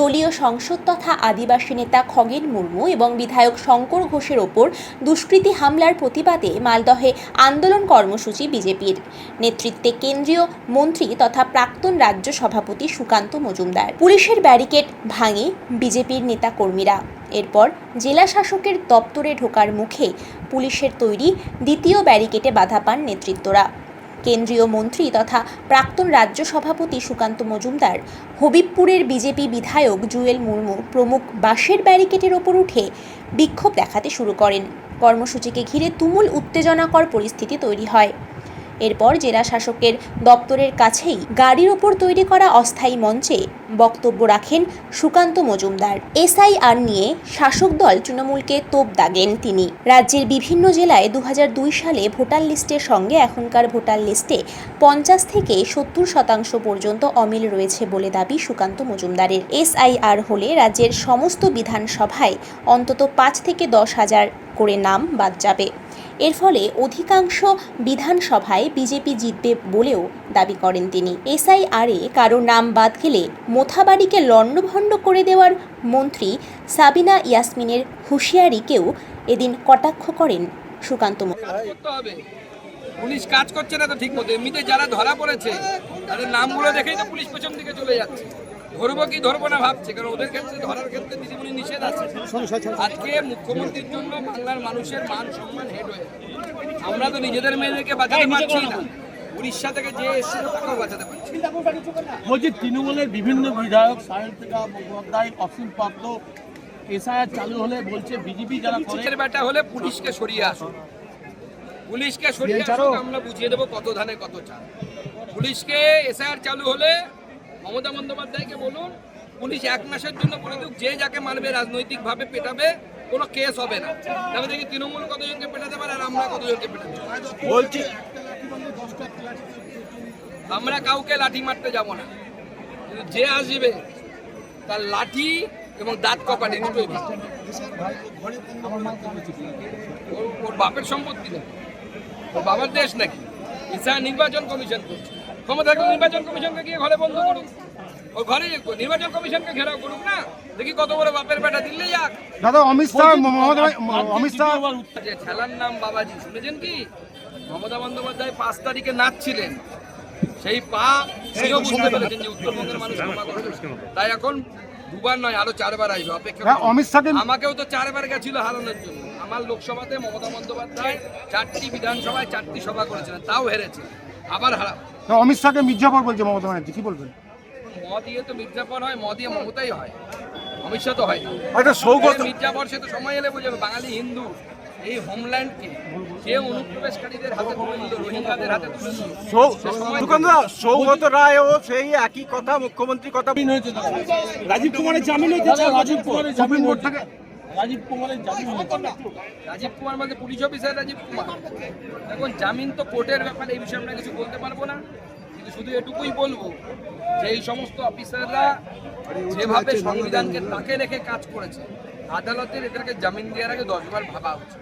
দলীয় সংসদ তথা আদিবাসী নেতা খগেন মুর্মু এবং বিধায়ক শঙ্কর ঘোষের ওপর দুষ্কৃতী হামলার প্রতিবাদে মালদহে আন্দোলন কর্মসূচি বিজেপির। নেতৃত্বে কেন্দ্রীয় মন্ত্রী তথা প্রাক্তন রাজ্য সভাপতি সুকান্ত মজুমদার। পুলিশের ব্যারিকেড ভাঙে বিজেপির নেতাকর্মীরা। এরপর জেলা শাসকের দপ্তরে ঢোকার মুখে পুলিশের তৈরি দ্বিতীয় ব্যারিকেডে বাধা পান নেতৃত্বরা। কেন্দ্রীয় মন্ত্রী তথা প্রাক্তন রাজ্য সভাপতি সুকান্ত মজুমদার, হবিবপুরের বিজেপি বিধায়ক জুয়েল মুর্মু প্রমুখ বাঁশের ব্যারিকেডের ওপর উঠে বিক্ষোভ দেখাতে শুরু করেন। কর্মসূচিকে ঘিরে তুমুল উত্তেজনাকর পরিস্থিতি তৈরি হয়। এরপর জেলা শাসকের দপ্তরের কাছেই গাড়ির ওপর তৈরি করা অস্থায়ী মঞ্চে বক্তব্য রাখেন সুকান্ত মজুমদার। এসআইআর নিয়ে শাসক দল তৃণমূলকে তোপ দাগেন তিনি। রাজ্যের বিভিন্ন জেলায় দু হাজার দুই সালে ভোটার লিস্টের সঙ্গে এখনকার ভোটার লিস্টে পঞ্চাশ থেকে সত্তর শতাংশ পর্যন্ত অমিল রয়েছে বলে দাবি সুকান্ত মজুমদারের। এসআইআর হলে রাজ্যের সমস্ত বিধানসভায় অন্তত পাঁচ থেকে দশ হাজার করে নাম বাদ যাবে। এর ফলে অধিকাংশ বিধানসভায় বিজেপি জিতবে বলেও দাবি করেন তিনি। এসআইআরে কারও নাম বাদ গেলে মোথাবাড়িকে লণ্ডভণ্ড করে দেওয়ার মন্ত্রী সাবিনা ইয়াসমিনের হুঁশিয়ারিকেও এদিন কটাক্ষ করেন সুকান্ত পুলিশ কাজ করছে না তো ঠিক মতো। এমনিতে যারা ধরা পড়েছে, তাদের নামগুলো দেখেই তো পুলিশ পেছন দিকে চলে যাচ্ছে। ধরবো কি ধরবো না ভাবছে কারণ ওদের ক্ষেত্রে ধরার ক্ষেত্রে দিদিমণি নিষেধ আছে। আজকে মুখ্যমন্ত্রীর জন্য বাংলার মানুষের মান সম্মান হেড হয়ে আমরা তো নিজেদের মেয়েদেরকে বাঁচাতে পারছি না। উড়িষ্যা থেকে যে এসেছিল তাকেও বাঁচাতে পারছি বলছি তৃণমূলের বিভিন্ন বিধায়ক সায়ন্তিকা মুখোপাধ্যায় অসীম পাত্র এসআইআর চালু হলে বলছে বিজেপি যারা করে পুলিশের ব্যাটা হলে পুলিশকে সরিয়ে আসুন। পুলিশকে সরিয়ে আসুন আমরা বুঝিয়ে দেবো কত ধানে কত চাল। পুলিশকে এসআইআর চালু হলে মমতা বন্দ্যোপাধ্যায়কে বলুন পুলিশ এক মাসের জন্য করে দিক যে যাকে মানবে রাজনৈতিকভাবে পেটাবে কোনো কেস হবে না। তবে দেখি তৃণমূল কতজনকে পেটাতে পারে আর আমরা কতজনকে পেটাতে বলছি। আমরা কাউকে লাঠি মারতে যাব না। যে আসবে তার লাঠি এবং দাঁত কপাটি দুটোই ওর- ওর বাপের সম্পত্তি না ওর বাবার দেশ নাকি? ইসা নির্বাচন কমিশন করছে। ক্ষমতা থাকলে নির্বাচন কমিশনকে গিয়ে ঘরে বন্ধ করুক। ও ঘরে নির্বাচন কমিশনকে ঘেরাও করুক না। দেখি কত বড় বাপের বেটা যাক। দাদা অমিত শাহ মমতা অমিত শাহ নাম বাবাজি শুনেছেন কি? মমতা বন্দ্যোপাধ্যায় পাঁচ তারিখে নাচছিলেন। সেই পা সেও বুঝতে পেরেছেন যে উত্তরবঙ্গের মানুষ ক্ষমা করে তাই এখন দুবার নয় আরও চারবার আসবে অপেক্ষা হ্যাঁ, অমিত শাহকে আমাকেও তো চারবার গেছিল হারানোর জন্য। আমার লোকসভাতে মমতা বন্দ্যোপাধ্যায় চারটি বিধানসভায় চারটি সভা করেছিলেন তাও হেরেছে। আবার হারা অমিত শাহকে মির্জাফর বলছে মমতা ব্যানার্জি কি বলবেন? ম দিয়ে তো মির্জাফর হয় ম দিয়ে মমতাই হয়। অমিত শাহ তো হয়। একটা সৌগত মির্জাফর সে তো সময় এলে বুঝাবে বাঙালি হিন্দু। এই হোমল্যান্ডকে যে অনুপ্রবেশকারীদের হাতে তুলে দিল রোহিঙ্গাদের হাতে তুলে দিল। সৌগত রায়ও সেই একই কথা মুখ্যমন্ত্রী কথা রাজীব কুমারের জামিন হয়েছে রাজীব কুমারের জামিন থেকে রাজীব কুমারের জামিন রাজীব কুমার বলতে পুলিশ অফিসার রাজীব কুমার। এখন জামিন তো কোর্টের ব্যাপারে এই বিষয়ে আমরা কিছু বলতে পারব না। কিন্তু শুধু এটুকুই বলব যে এই সমস্ত অফিসাররা যেভাবে সংবিধানকে তাকে রেখে কাজ করেছে আদালতের এদেরকে জামিন দেওয়ার আগে দশবার ভাবা উচিত।